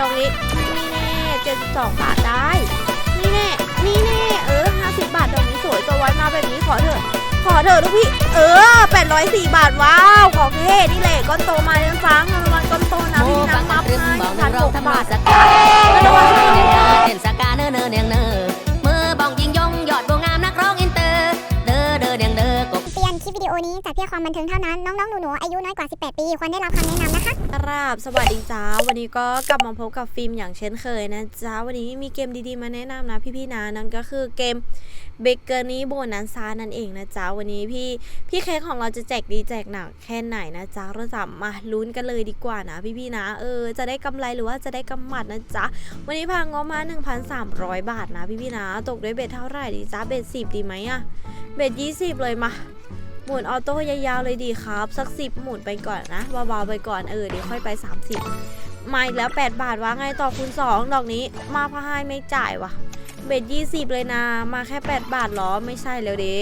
ดอกนี้นี่แน่เจ็ดสิบสองบาทได้ นี่แน่นี่แน่เออห้าสิบบาทดอกนี้สวยตัวไว้มาแบบนี้ขอเถอะ ขอเถอะลูกพี่ เออแปดร้อยสี่บาทว้าวของเท่นี่แหละก้อนโตมาเลี้ยงฟังเงินรางวัลก้อนโตนะโมพี่ฟัน้ำงมัตรึมให้บอกพัเนื้นอหร้องกทำบามาท พื่อความบันเทิงเท่านั้น น้องๆหนูๆอายุน้อยกว่า 18 ปีควรได้รับคำแนะนำนะคะ ครับสวัสดีจ้าวันนี้ก็กลับมาพบกับฟิล์มอย่างเช่นเคยนะจ้าวันนี้มีเกมดีๆมาแนะนำนะพี่ๆนะนั่นก็คือเกมเบเกอร์นี้โบนันซานั่นเองนะจ๊ะวันนี้พี่พี่เค้กของเราจะแจกดีแจกหนักแค่ไหนนะจ๊ะเราจะมาลุ้นกันเลยดีกว่านะ พี่ๆนะ เออ จะได้กำไรหรือว่าจะได้กำหมัดนะจ๊ะวันนี้พางบมา 1,300 บาทนะพี่ๆนะ ตกด้วยเบ็ดเท่าไหร่ดีจ้าเบ็ด10 ดีไหมอะเบ็ด20 เลยมา มุนออโต้ยาวๆเลยดีครับ สักสิบหมุนไปก่อนนะเบาๆไปก่อนเออเดี๋ยวค่อยไป 30 มาอีกแล้ว 8 บาทว่าไงต่อคูณ2ดอกนี้มาพะให้ไม่จ่ายวะเบ็ด20เลยนะ มาแค่ 8 บาทเหรอไม่ใช่แล้วเด้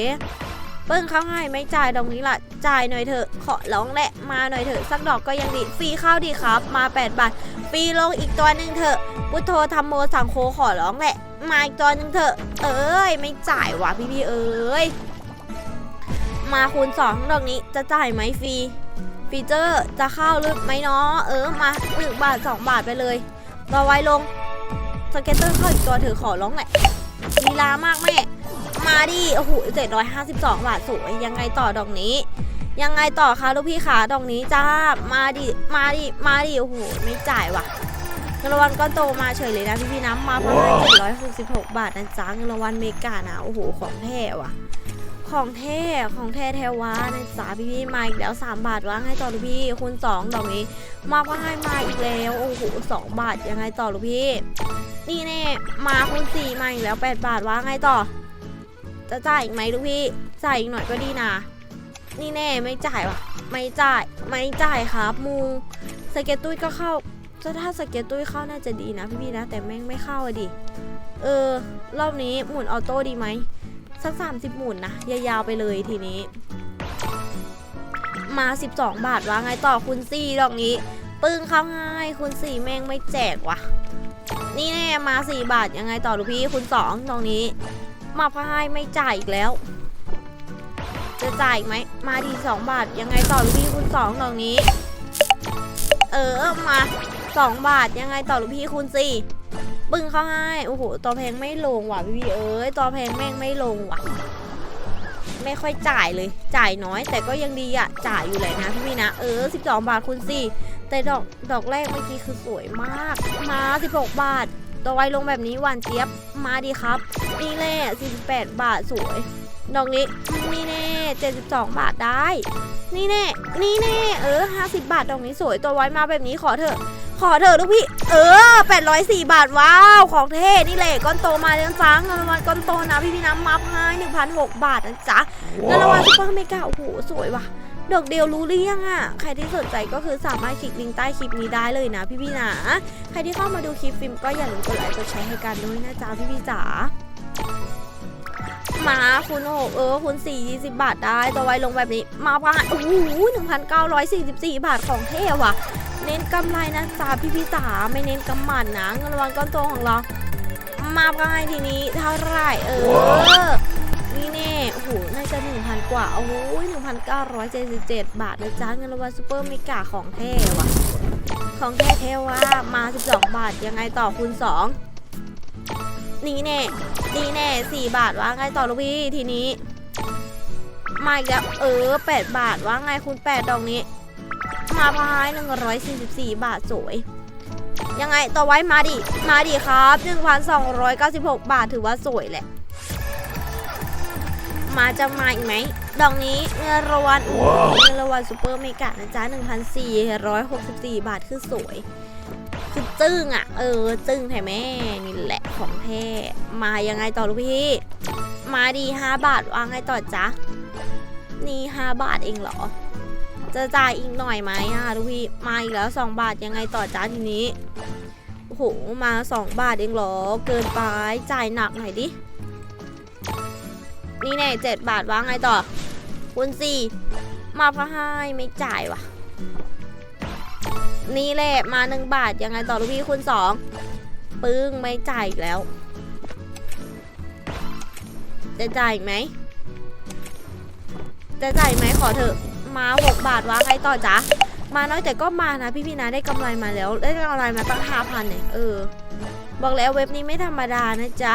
เปิ้งเขาให้ไม่จ่ายดอกนี้ล่ะจ่ายหน่อยเถอะขอร้องแหละมาหน่อยเถอะสักดอกก็ยังดีฟรีเข้าดีครับ มา 8 บาทฟรีลงอีกตัวหนึ่งเถอะ พุทโธทำโมสังโคขอร้องแหละ มาอีกตัวหนึ่งเถอะ เอ้ย ไม่จ่ายวะพี่ๆเอ้ย มาคูณ2ดอกนี้จะจ่ายไหมฟรีฟีเจอร์จะเข้าหรือไม่เนาะเออมา1บาท 2 บาทไปเลยรอไว้ลงสเก็ตเตอร์เข้าอีกตัวถือขอร้องแหละลีลามากแม่ มาดิโอ้โห752บสองบาทสวยยังไงต่อดอกนี้ ยังไงต่อคะลูกพี่ขาดอกนี้จ้ามาดิมาดิมาดิโอ้โหไม่จ่ายว่ะเงินรางวัลก้อนโตมาเฉยเลยนะพี่พี่น้ำมาประมาณ766บหกบาทนะจ๊ะเงินรางวัลเมกานะโอ้โหของแท้ว่ะ ของแท้ของแท้แท้วานะจ๊ะพี่พี่มาอีกแล้ว3 บาทว่างให้ต่อลูกพี่คูณ2ดอกนี้มาก็ให้มาอีกแล้วโอ้โห2บาทยังไงต่อลูกพี่ นี่แน่มาคูณ4มาอีกแล้ว 8 บาทว่างไงต่อ จะจ่ายอีกไหมลูกพี่จ่ายอีกหน่อยก็ดีนะนี่แน่ไม่จ่ายวะไม่จ่ายไม่จ่ายครับมูสเก็ตตุ้ยก็เข้าจะถ้าสเก็ตตุ้ยเข้าน่าจะดีนะพี่พี่นะ แต่แม่งไม่เข้าอะดิเออ รอบนี้หมุนออโต้ดีไหม สัก 30 หมุนนะ ยาวๆไปเลยทีนี้ มา 12 บาทว่าไงต่อคุณสี่ดอกนี้ ปึ้งเข้าง่ายคุณสี่แม่งไม่แจกวะนี่แน่มา 4 บาทยังไงต่อลูกพี่คุณ2ตรงนี้ มาพายไม่จ่ายอีกแล้ว จะจ่ายไหมมาดี2บาทยังไงต่อลูกพี่คุณ2ตรงนี้ เออมา 2 บาทยังไงต่อลูกพี่คุณสี่ ปึ้งเข้าให้ โอ้โห ตัวแพงไม่ลงว่ะพี่พี่เอ้ย ตัวแพงแม่งไม่ลงว่ะ ไม่ค่อยจ่ายเลย จ่ายน้อย แต่ก็ยังดีอะจ่ายอยู่เลยนะพี่พี่นะ เออ 12 บาทคูณ4แต่ดอก ดอกแรกเมื่อกี้คือสวยมาก มา 16 บาท ตัวไวลงแบบนี้หวานเจี๊ยบ มาดีครับ นี่แน่48 บาทสวย ดอกนี้ นี่แน่72 บาทได้ นี่แน่ นี่แน่ เออ 50 บาทดอกนี้สวย ตัวไว้มาแบบนี้ขอเถอะ ขอเถอะลูกพี่ เออ 804 บาท ว้าว ของเท่นี่แหละก้อนโตมาเลี้ยงฟังเงินรางวัลก้อนโตนะพี่พี่น้ำมับให้1,006 บาทนะจ๊ะเงินรางวัลซุปเปอร์เมกาโอ้โห สวยว่ะดอกเดียวรู้หรือยังอะ ใครที่สนใจก็คือสามารถคลิกลิงก์ใต้คลิปนี้ได้เลยนะพี่พี่ๆนะ ใครที่เข้ามาดูคลิปฟิล์มก็อย่าลืมกดไลค์กดแชร์ให้กันด้วยนะจ๊ะพี่พี่ๆจ๋ามาคุณหกเออคุณสี่ยี่สิบบาทได้ตัวไวลงแบบนี้ มาผ่านโอ้โหหนึ่งพันเก้าร้อยสี่สิบสี่บาทของเท่ว่ะเน้นกำไรนะจ๊ะพี่พี่จ๋าไม่เน้นกำหมันนะเงินรางวัลก้อนโตของเรา มาพายทีนี้เท่าไหร่เออนี่แน่โอ้โหน่าจะหนึ่งพันกว่า โอ้โหหนึ่งพันเก้าร้อยเจ็ดสิบเจ็ดบาทนะจ๊ะเงินรางวัลซูเปอร์เมกาของเท่ว่ะ ของแท้เทว่ามา 12 บาท ยังไงต่อคูณ2นี่แน่นี่แน่ 4 บาทว่าไงต่อลูกพี่ทีนี้ มาอีกแล้วเออ 8 บาทว่าไงคูณ8ดอกนี้าพาย144 บาทสวย ยังไงต่อไว้มาดิ มาดิครับ 1,296 บาทถือว่าสวยแหละ มาจะมาอีกไหม ดอกนี้เงินรางวัลเงินรางวัลซูเปอร์เมกะนะจ๊ะ 1,464 บาทคือสวยคือจึ้งอะ เออ จึ้งแท้แม่นี่แหละของแท้มายังไงต่อลูกพี่ มาดี 5 บาทวางไงต่อจ๊ะ นี่ 5 บาทเองเหรอ จะจ่ายอีกหน่อยไหมอะลูกพี่มาอีกแล้ว 2 บาทยังไงต่อจ๊ะทีนี้โอ้โหมา 2 บาทเองเหรอ เกินไปจ่ายหนักหน่อยดิ นี่แน่เจ็ดบาทว่าไงต่อคูณสี่มาพะให้ไม่จ่ายวะนี่แหละมาหนึ่งบาทยังไงต่อลูกพี่คุณสองปึ้งไม่จ่ายอีกแล้ว จะจ่ายไหมจะจ่ายไหมขอเถอะ มาหกบาทวะใครต่อจ๊ะมาน้อยแต่ก็มานะพี่พี่นะได้กำไรมาแล้วได้กำไรมาตั้งห้าพันเนี่ยเออ บอกแล้วเว็บนี้ไม่ธรรมดานะจ๊ะ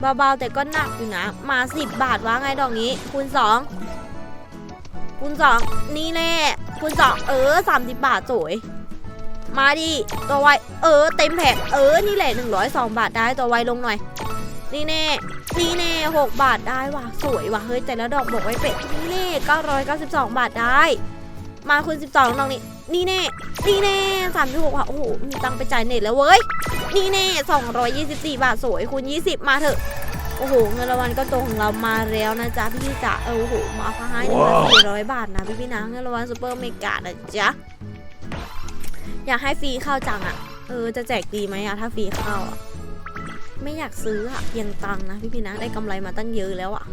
เบาๆแต่ก็หนักอยู่นะ มาสิบบาทวะไงดอกนี้ คูณสองคูณสองนี่แน่คูณสองเออสามสิบบาทสวย มาดิตัวไวเออ เต็มแผงเออ นี่แหละหนึ่งร้อยสองบาทได้ตัวไวลงหน่อย นี่แน่ นี่แน่หกบาทได้ว่ะ สวยว่ะ เฮ้ย แต่ละดอกบอกไว้เป็ดนี่แน่เก้าร้อยเก้าสิบสองบาทได้ มาคุณสิบสองดอกนี้นี่แน่ นี่แน่สามสิบหกว่ะ โอ้โห มีตังค์ไปจ่ายเน็ตแล้วเว้ย นี่แน่สองร้อยยี่สิบสี่บาทสวยคูณยี่สิบมาเถอะ โอ้โห เงินรางวัลก็โตของเรามาแล้วนะจ๊ะพี่พี่ๆจ๋าเออโอ้โห มาพายหนึ่งพันสี่ร้อยบาทนะพี่พี่ๆนะ เงินรางวัลซูเปอร์เมกานะจ๊ะ อยากให้ฟรีเข้าจังอะเออ จะแจกดีไหมอะถ้าฟรีเข้าอะ ไม่อยากซื้ออะเพียงตังนะพี่พี่นะได้กำไรมาตั้งเยอะแล้วอะ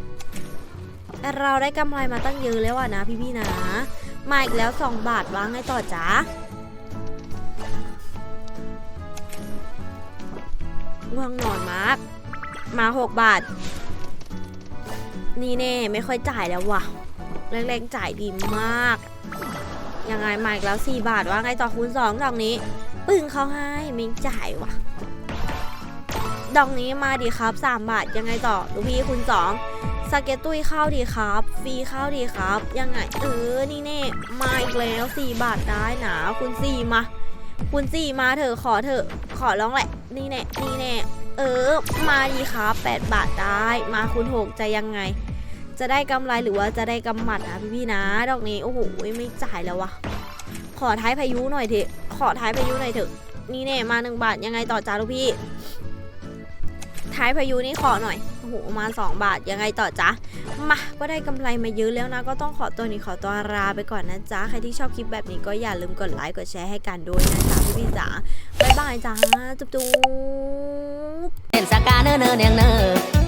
แต่เราได้กำไรมาตั้งเยอะแล้วอะนะพี่พี่นะมาอีกแล้วสองบาทวางไงต่อจ๊ะง่วงนอนมากมาหกบาท นี่แน่ไม่ค่อยจ่ายแล้ววะแรกๆจ่ายดีมากยังไงมาอีกแล้วสี่บาทว่าไงต่อคูณสองดอกนี้ ปึ้งเขาให้ไม่จ่ายว่ะ ดอกนี้มาดีครับสามบาทยังไงต่อลูกพี่คูณสองสเก็ตตุ้ยข้าวดีครับ ฟรีข้าวดีครับ ยังไง เออ นี่แน่มาอีกแล้วสี่บาทได้หนะคูณสี่มาคูณสี่มาเถอะขอเถอะ ขอร้องแหละ นี่แน่นี่แน่เออ มาดีครับ 8 บาทได้ มาคูณหกจะยังไง จะได้กำไรหรือว่าจะได้กำหมัดนะพี่ๆนะ ดอกนี้โอ้โหไม่จ่ายแล้ววะขอท้ายพายุหน่อยเถอะขอท้ายพายุหน่อยเถอะนี่แน่มาหนึ่งบาทยังไงต่อจ้าลูกพี่ ท้ายพายุนี่ขอหน่อยโอ้โหมา 2 บาทยังไงต่อจ๊ะ มาก็ได้กำไรมาเยอะแล้วนะ ก็ต้องขอตัวนี้ขอตัวลาไปก่อนนะจ๊ะ ใครที่ชอบคลิปแบบนี้ก็อย่าลืมกดไลค์กดแชร์ให้กันด้วยนะจ๊ะพี่ๆจ๋าบ๊ายบายจ้าจุ๊บจุ๊บเห็นสกาเนอเนอเนียงเนอ